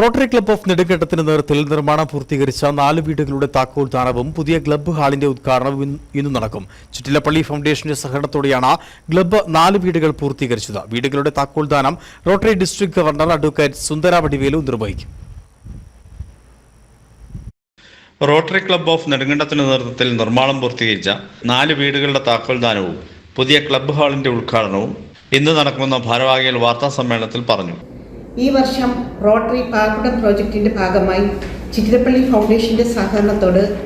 Rotary club of നെടുങ്കണ്ടത്തിന്റെ നേതൃത്വത്തിൽ നിർമ്മാണം പൂർത്തീകരിച്ച നാല് വീടുകളുടെ താക്കോൽ ദാനവും പുതിയ ക്ലബ്ബ് ഹാളിന്റെ ഉദ്ഘാടനവും ഇന്ന് നടക്കും. ചുറ്റിലപ്പള്ളി ഫൗണ്ടേഷന്റെ സഹകരണത്തോടെയാണ് ക്ലബ്ബ് നാല് വീടുകൾ പൂർത്തീകരിച്ചത്. വീടുകളുടെ താക്കോൽ ദാനം Rotary district governor advocate Sundara Vadivelu നിർവഹിക്കും. റോട്ടറി ക്ലബ്ബ് ഓഫ് നെടുങ്കണ്ടത്തിന്റെ നേതൃത്വത്തിൽ നിർമ്മാണം പൂർത്തീകരിച്ച നാല് വീടുകളുടെ താക്കോൽദാനവും പുതിയ ക്ലബ്ബ് ഹാളിന്റെ ഉദ്ഘാടനവും ഇന്ന് നടക്കുന്ന ഭാരവാഹികൾ വാർത്താ സമ്മേളനത്തിൽ പറഞ്ഞു. ഈ വർഷം റോട്ടറി പാർക്കുടം പ്രോജക്റ്റിന്റെ ഭാഗമായി ചിറ്റിരപ്പള്ളി ഫൗണ്ടേഷന്റെ സഹകരണത്തോട്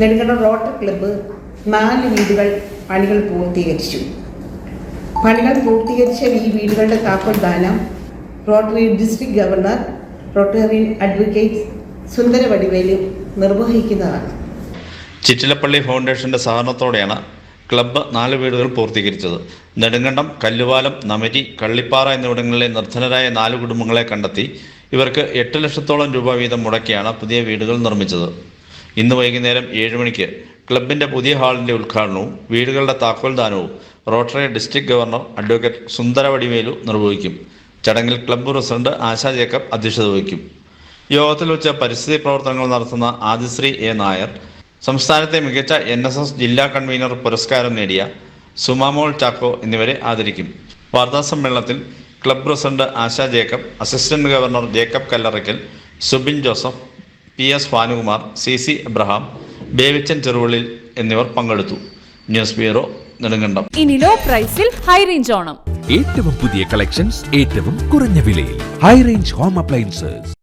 നെടുങ്കണ്ടം റോട്ടറി ക്ലബ്ബ് നാല് വീടുകൾ പണികൾ പൂർത്തീകരിച്ചു. പണികൾ പൂർത്തീകരിച്ച ഈ വീടുകളുടെ താക്കോൽ ദാനം Rotary district governor Rotarian advocate Sundara Vadivelu നിർവഹിക്കുന്നതാണ്. Chittilappilly ഫൗണ്ടേഷന്റെ സഹകരണത്തോടെയാണ് ക്ലബ്ബ് നാല് വീടുകൾ പൂർത്തീകരിച്ചത്. നെടുങ്കണ്ടം കല്ലുവാലം നമരി കള്ളിപ്പാറ എന്നിവിടങ്ങളിലെ നിർധനരായ നാല് കുടുംബങ്ങളെ കണ്ടെത്തി ഇവർക്ക് എട്ട് ലക്ഷത്തോളം രൂപ വീതം മുടക്കിയാണ് പുതിയ വീടുകൾ നിർമ്മിച്ചത്. ഇന്ന് വൈകുന്നേരം ഏഴ് മണിക്ക് ക്ലബിന്റെ പുതിയ ഹാളിന്റെ ഉദ്ഘാടനവും വീടുകളുടെ താക്കോൽദാനവും Rotary district governor advocate Sundara Vadivelu നിർവഹിക്കും. ചടങ്ങിൽ ക്ലബ്ബ് പ്രസിഡന്റ് ആശാ ജേക്കബ് അധ്യക്ഷത വഹിക്കും. യോഗത്തിൽ വെച്ച് പരിസ്ഥിതി പ്രവർത്തനങ്ങൾ നടത്തുന്ന ആദിശ്രീ എ നായർ സംസ്ഥാനത്തെ മികച്ച എൻ എസ് എസ് ജില്ലാ കൺവീനർ പുരസ്കാരം നേടിയ സുമാമോൾ ചാക്കോ എന്നിവരെ ആദരിക്കും. വാർത്താ സമ്മേളനത്തിൽ club president Asha Jacob assistant governor Jacob Kallarackal Subin Joseph P S Bhanukumar C C Abraham Bevichan Cheruvallil എന്നിവർ പങ്കെടുത്തു. News bureau Nedumkandam. ഇനി ലോ പ്രൈസിൽ ഹൈ റേഞ്ച് ഓണം. ഏറ്റവും പുതിയ കളക്ഷൻസ് ഏറ്റവും കുറഞ്ഞ വിലയിൽ. High range home appliances.